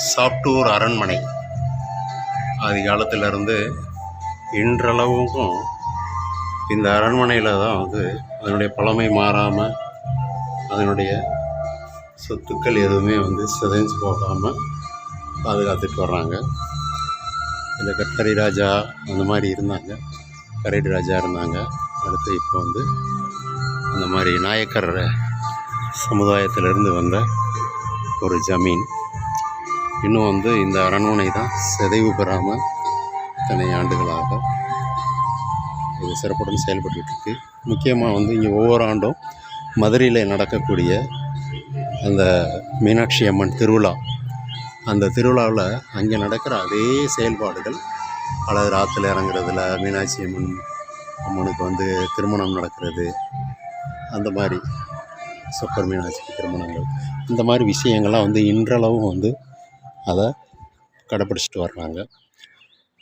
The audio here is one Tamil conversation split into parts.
சாப்டூர் அரண்மனை. ஆதி காலத்திலிருந்து இன்றளவுக்கும் இந்த அரண்மனையில் தான் வந்து அதனுடைய பழமை மாறாமல் அதனுடைய சொத்துக்கள் எதுவுமே வந்து சிதைஞ்சு போகாமல் பாதுகாத்துட்டு வர்றாங்க. இந்த கட்டரி ராஜா அந்த மாதிரி இருந்தாங்க. கரடி ராஜா இருந்தாங்க. அடுத்து இப்போ வந்து அந்த மாதிரி நாயக்கர் சமுதாயத்திலிருந்து வந்த ஒரு ஜமீன். இன்னும் வந்து இந்த அரண்மனை தான் சிதைவு பெறாமல் இத்தனை ஆண்டுகளாக இது சிறப்புடன் செயல்பட்டுருக்கு முக்கியமாக வந்து இங்கே ஒவ்வொரு ஆண்டும் மதுரையில் நடக்கக்கூடிய அந்த மீனாட்சி அம்மன் திருவிழா. அந்த திருவிழாவில் அங்கே நடக்கிற அதே செயல்பாடுகள் அழகர் ஆற்றுல இறங்குறதுல மீனாட்சி அம்மன் அம்மனுக்கு வந்து திருமணம் நடக்கிறது. அந்த மாதிரி சொப்பர் மீனாட்சிக்கு திருமணங்கள். இந்த மாதிரி விஷயங்கள்லாம் வந்து இன்றளவும் வந்து அதை கடைப்பிடிச்சிட்டு வர்றாங்க.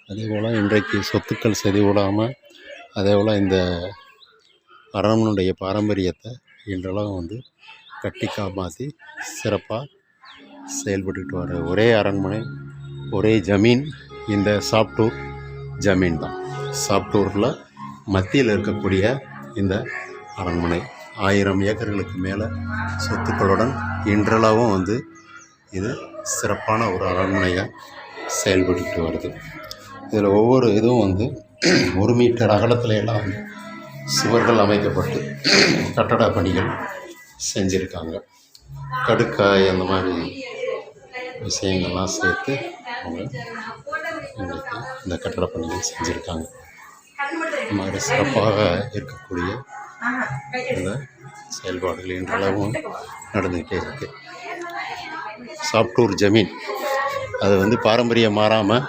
அதே போல் இன்றைக்கு சொத்துக்கள் செறிவிடாமல் அதே போல் இந்த அரண்மனுடைய பாரம்பரியத்தை இன்றளவும் வந்து கட்டி காப்பாற்றி சிறப்பாக செயல்பட்டுக்கிட்டு வர ஒரே அரண்மனை ஒரே ஜமீன் இந்த சாப்டூர் ஜமீன் தான். சாப்டூரில் மத்தியில் இருக்கக்கூடிய இந்த அரண்மனை ஆயிரம் ஏக்கர்களுக்கு மேலே சொத்துக்களுடன் இன்றளவும் வந்து இது சிறப்பான ஒரு அரண்மனையாக செயல்பட்டுக்கிட்டு வருது. இதில் ஒவ்வொரு இதுவும் வந்து ஒரு மீட்டர் அகலத்துல எல்லாம் வந்து சுவர்கள் அமைக்கப்பட்டு கட்டட பணிகள் செஞ்சுருக்காங்க. கடுக்காய் அந்த மாதிரி விஷயங்கள்லாம் சேர்த்து அவங்க எங்களுக்கு இந்த கட்டட பணிகள் செஞ்சுருக்காங்க. இந்த மாதிரி சிறப்பாக இருக்கக்கூடிய இந்த செயல்பாடுகள் இன்றளவும் நடந்துக்கிட்டே இருக்குது சாப்டூர் ஜமீன். அது வந்து பாரம்பரியம் மாறாமல்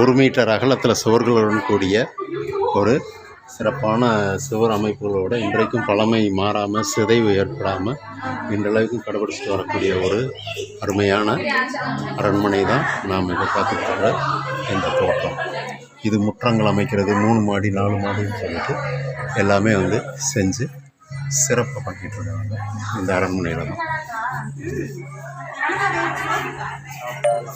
ஒரு மீட்டர் அகலத்தில் சுவர்களுடன் கூடிய ஒரு சிறப்பான சுவர் அமைப்புகளோடு இன்றைக்கும் பழமை மாறாமல் சிதைவு ஏற்படாமல் இன்றளவுக்கும் கடைபிடிச்சிட்டு வரக்கூடிய ஒரு அருமையான அரண்மனை தான் நாம் இதை பார்த்துட்டு இந்த தோட்டம். இது முற்றங்கள் அமைக்கிறது மூணு மாடி நாலு மாடின்னு சொல்லிட்டு எல்லாமே வந்து செஞ்சு சிறப்பாக பண்ணிட்டு இருக்காங்க இந்த அரண்மனையில் தான். 何だ?